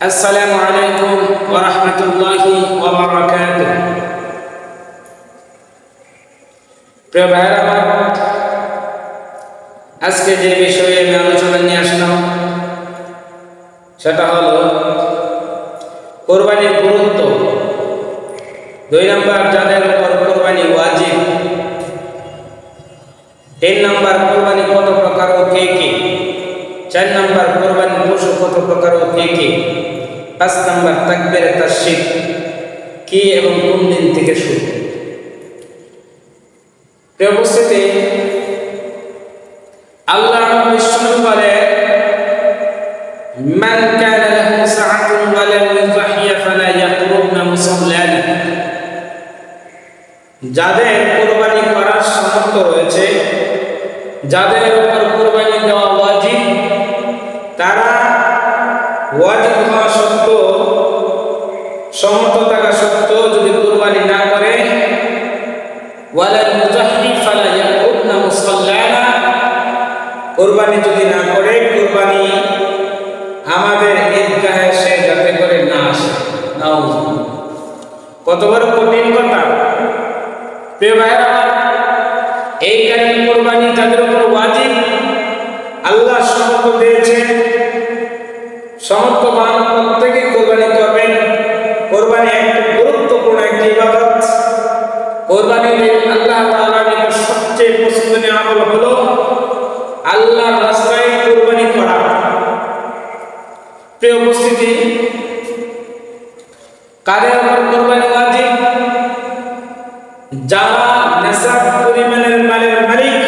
আসসালামু আলাইকুম ওয়া রাহমাতুল্লাহি ওয়া বারাকাতুহু। প্রিয় ভাইরা আজকে যে বিষয়ে আমি আলোচনা নিয়ে আসলাম, সেটা হলো কোরবানির গুরুত্ব। দুই নম্বর, যাদের উপর কোরবানি ওয়াজিব, তিন নম্বর, কোরবানি কত প্রকার ও কে কে? চার নম্বর কোরবানি পশু কত প্রকার ও কে কে? পাঁচ নম্বর তাকবের তাসিক কি এবং কোন দিন থেকে শুরু? প্রিয় উপস্থিতি আল্লাহ আমাদের ঈদগাহে সে যাতে করে না আসে এই কারণে কোরবানি তাদের উপর ওয়াজিব। আল্লাহ দিয়েছেন। সমর্থবান নেশাব পরিমাণের মালের মালিক,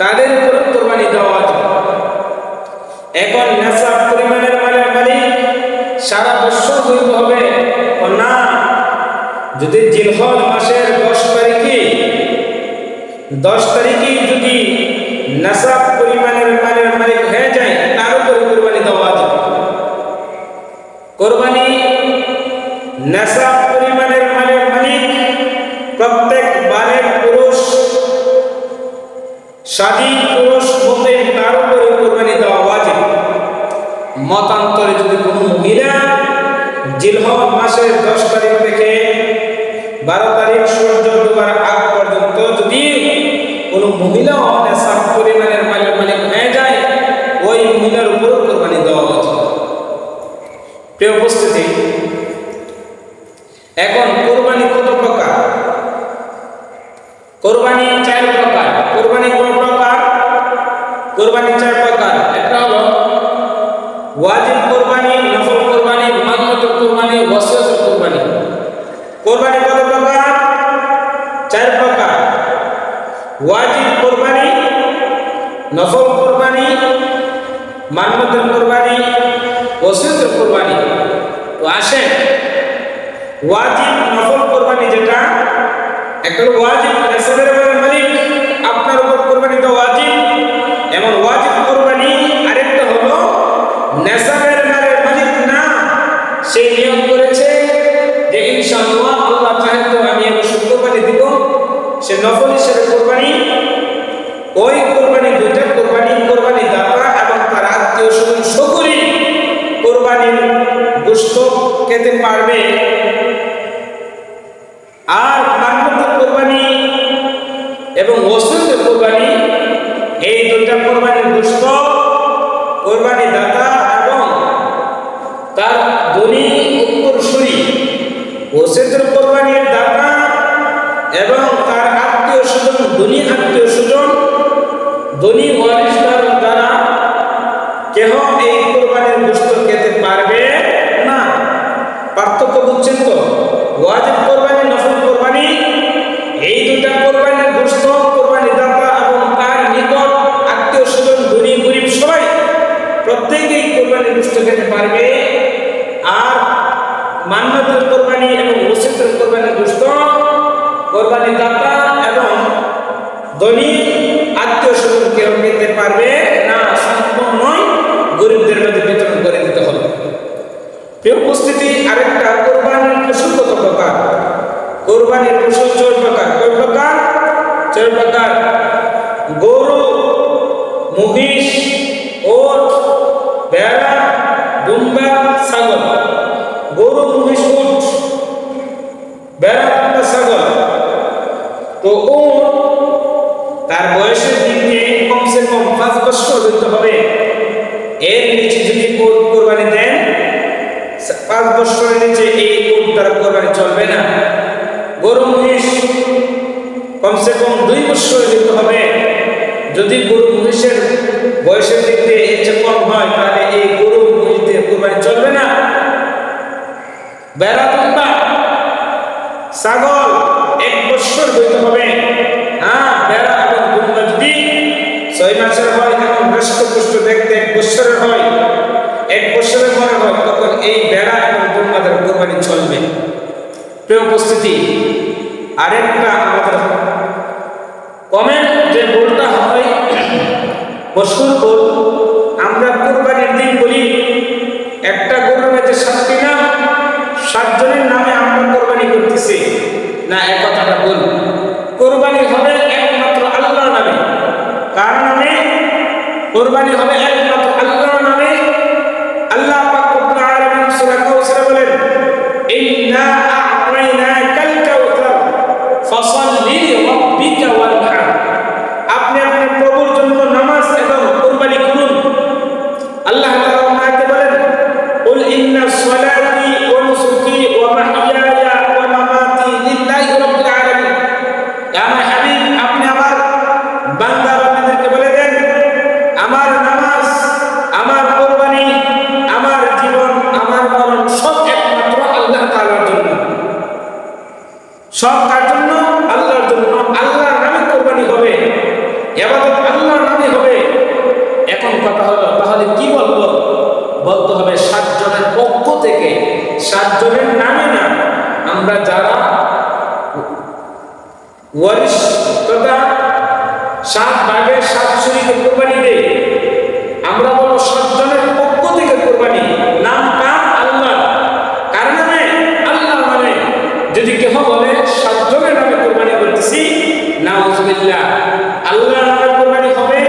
তাদের উপর কোরবানি দেওয়া এখন নেশাব পরিমাণের মালের মালিক সারা বছর হইতে হবে। ও না, যদি জিলহজ মাসের দশ তারিখে দশ তারিখে যদি নেশাব পরিমাণের মালের মালিক হয়ে যায়, তার উপরে কোরবানি দেওয়া কোরবানি নেশাব স্বাধীন পুরুষ হতে তার উপরে কোরবানি দেওয়া ওয়াজিব। মতান্তরে যদি কোনো মহিলা জিলহজ মাসের দশ তারিখ থেকে বারো তারিখ সূর্য ডুবার আগ পর্যন্ত যদি কোনো মহিলা নেশাব পরিমাণের মালের মালিক হয়ে যায়, ওই মহিলার উপর কোরবানি দেওয়া উচিত। প্রিয় উপস্থিতি, এখন কোরবানি কত প্রকার? কোরবানি চার চার প্রকার। ওয়াজিব কোরবানি, নফল কোরবানি মানমত কোরবানি ওয়াসিয়ত কোরবানি। তো আসেন, ওয়াজিব, নফল কোরবানি যেটা, একটা ওয়াজিব নেসাবের মালিক, আপনার উপর কোরবানি তো ওয়াজিব। এমন ওয়াজিব কোরবানি, আরেকটা হলো নেসাবের মালের মালিক না সে নফল হিসেবে কোরবানি, ওই কোরবানি, দুইটা কোরবানি কোরবানি দাতা এবং তার আত্মীয় স্বজন সকলেই কোরবানির গোস্ত খেতে পারবে। আর মানবত কোরবানি এবং ওসুদ কোরবানি, এই দুইটা কোরবানির গোস্ত কোরবানি দাতা স্বজন ধনী আত্মীয় স্বজন ধনী ওয়ারিসদার দ্বারা কেহ এই কোরবানির গোস্ত খেতে পারবে না। পার্থক্য বুঝছেন তো? ওয়াজিব আত্মীয় স্বজন কেউ নিতে পারবে না, সম্পূর্ণ নয়, গরিবদের মধ্যে বিতরণ করে দিতে হবে। প্রিয় উপস্থিতি, আরেকটা কোরবানির পশু কত প্রকার? কোরবানির পশু ছয় প্রকার। কয় প্রকার? ছয় প্রকার। গরু, মহিষ, ওট, ভেড়া, দুম্বা, ছাগল। গরু, মহিষ উঠ বেড়া তার বয়সের দিক দিয়ে কমসে কম পাঁচ বছর হইতে হবে। এর নিচে যদি উট কোরবানি দেন, পাঁচ বছরের নিচে এই উট কোরবানি চলবে না। গরু মহিষ কমসে কম দুই বছর দিতে হবে। যদি গরু মহিষের বয়সের দিক দিয়ে এর চেয়ে কম হয়, তাহলে এই গরু মহিষ দিয়ে কোরবানি চলবে না। বেড়া দুম্বা ছাগল এক বছর হইতে হবে। হ্যাঁ বেড়া ছয় মাসের হয় হৃষ্টপুষ্ট দেখতে এক বছরের হয়, এক পরে হয়, তখন এই বেড়া এবং কোরবানি চলবে। প্রিয় উপস্থিতি, আরেকটা আমাদের যে ভুলটা হয় পশুর ভুল, আমরা কোরবানির দিন বলি, একটা গরুর মধ্যে সাতটি নাম, সাতজনের নামে আমরা কোরবানি করতেছি। না এক কথাটা কোরবানি হবে একমাত্র আল্লাহর নামে কার নামে কোরবানি হবে একমাত্র আল্লাহর নামে। আল্লাহ পাক রব্বুল আলামিন সূরা কাউসারে বলেন, ইন্না আ'তাইনাকাল কাউসার ফাসাল্লি রাব্বিকা ওয়ানহার আপনি আপনার প্রভুর জন্য নামাজ এবং কোরবানি করুন। আল্লাহ তাআলা বলেন, কুল ইন্না সলাতি সব কার জন্য? আল্লাহর জন্য। আল্লাহর নামে কোরবানি হবে। এবাদত আল্লাহর নামে হবে। এখন কথা হলো, তাহলে কি বলব? বলতে হবে সাতজনের পক্ষ থেকে, সাতজনের নামে না, আমরা যারা ওয়ারিশ সাত ভাগের সাত শরীরে কোরবানি দেই আমরা বলো সাতজনের পক্ষ থেকে কোরবানি নাম কার আল্লাহ কার নামে আল্লাহ নামে যদি কেহ বলে সাতজনের নামে কোরবানি করতেছি নাউজুবিল্লাহ আল্লাহ নামে কোরবানি হবে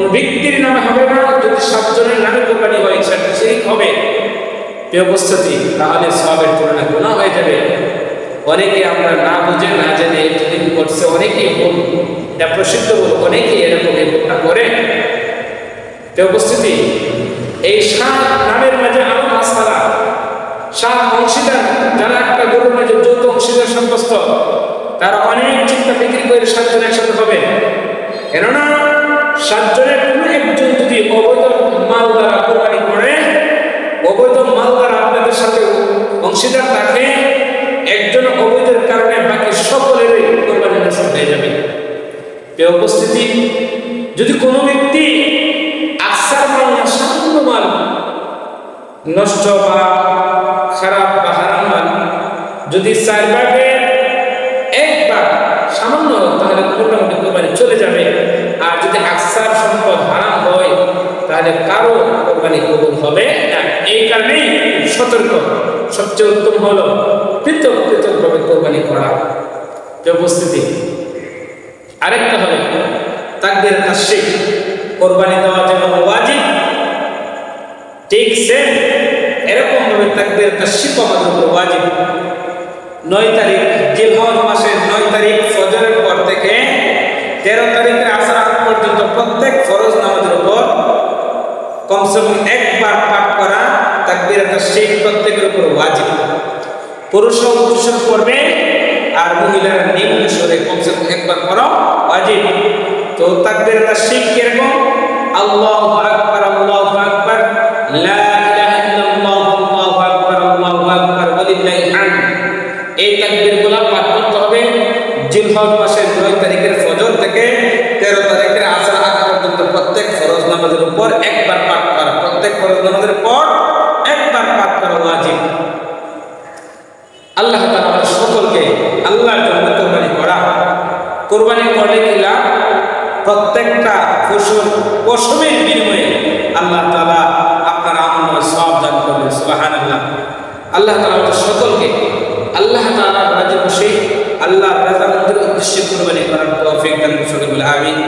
কোন ব্যক্তির নামে হবে না, যদি সাতজনের নামে কোরবানি হয় সেটা সেই হবে। উপস্থিতি, তাহলে সবের তুলনায় গুণা হয়ে যাবে। অনেকে আমরা না বুঝে, না জেনে যদি করছে, অনেকেই এটা প্রসিদ্ধ ভুল অনেকেই এরকম এই করে। উপস্থিতি, এই সাত নামের মাঝে আরও মাসালা সাত অংশীদার, যারা একটা গরুর মাঝে যৌথ অংশীদার সাব্যস্ত, তারা অনেক চিন্তা বিক্রি করে সাতজন একসাথে হবে। কেননা সাতজনের কোনো একজন যদি অবৈধ মাল দ্বারা কোরবানি করে, অবৈধ মাল দ্বারা আপনাদের সাথে অংশীদার থাকে, একজন অবৈধের কারণে বাকি সকলেরই কোরবানি নষ্ট হয়ে যাবে। এ উপস্থিতি, যদি কোনো ব্যক্তি আসার মাল না, সামান্য মাল, নষ্ট বা খারাপ বা হারাম মাল, যদি চার ভাগের এক সামান্য, তাহলে মোটামুটি কোরবানি চলে যাবে। আর যদি আকসার সম্পদ হারাম হয়, তাহলে কারও কোরবানি কবুল হবে না। এই কারণেই সতর্ক। সবচেয়ে উত্তম হলো পৃথক পৃথকভাবে কোরবানি করা। উপস্থিতি। আরেকটা হলো তাকদের তাসিক কোরবানি দেওয়া যেমন ওয়াজিব। ঠিক সেম এরকম ভাবে তাকদের তাসিক আমাদের উপর ওয়াজিব। নয় তারিখ জিলহজ মাসের নয় তারিখ ফজরের পর থেকে তেরো পর্যন্ত প্রত্যেক ফরজ নামাজের উপর কমসে কম একবার পাঠ করা তাকবির সেই প্রত্যেকের উপর ওয়াজিব। পুরুষরা উচ্চস্বর করবে আর মহিলারা নিম্ন স্বরে কমসে কম একবার করা ওয়াজিব। তো তাকবির শিখ কীরকম? আল্লাহু আকবার আল্লাহু আকবার, লা ইলাহা ইল্লাল্লাহ, আল্লাহু আকবার আল্লাহু আকবার ওয়ালিল্লাহিল হামদ। এই তাকবীরগুলো পাঠ করতে হবে জিলহজ মাসের নয় তারিখের ফজর থেকে তেরো তারিখের আসর আগ পর্যন্ত প্রত্যেক ফরজ নামাজের উপর একবার পাঠ করা প্রত্যেক ফরজ নামাজের পর একবার পাঠ করা ওয়াজিব আল্লাহ তাআলা আমাদের সকলকে আল্লাহর জন্য কোরবানি করা কোরবানি করলে কি লাভ? প্রত্যেকটা পশুর পশমের বিনিময়ে আল্লাহ তালা আপনার আমল সব দান করবেন সুবাহান আল্লাহ আল্লাহ আমাদের সকলকে, আল্লাহ তালা রাজি বসে আল্লাহ রাজা মন্দির উদ্দেশ্যে কোরবানি করার তৌফিক দান করুন আমিন।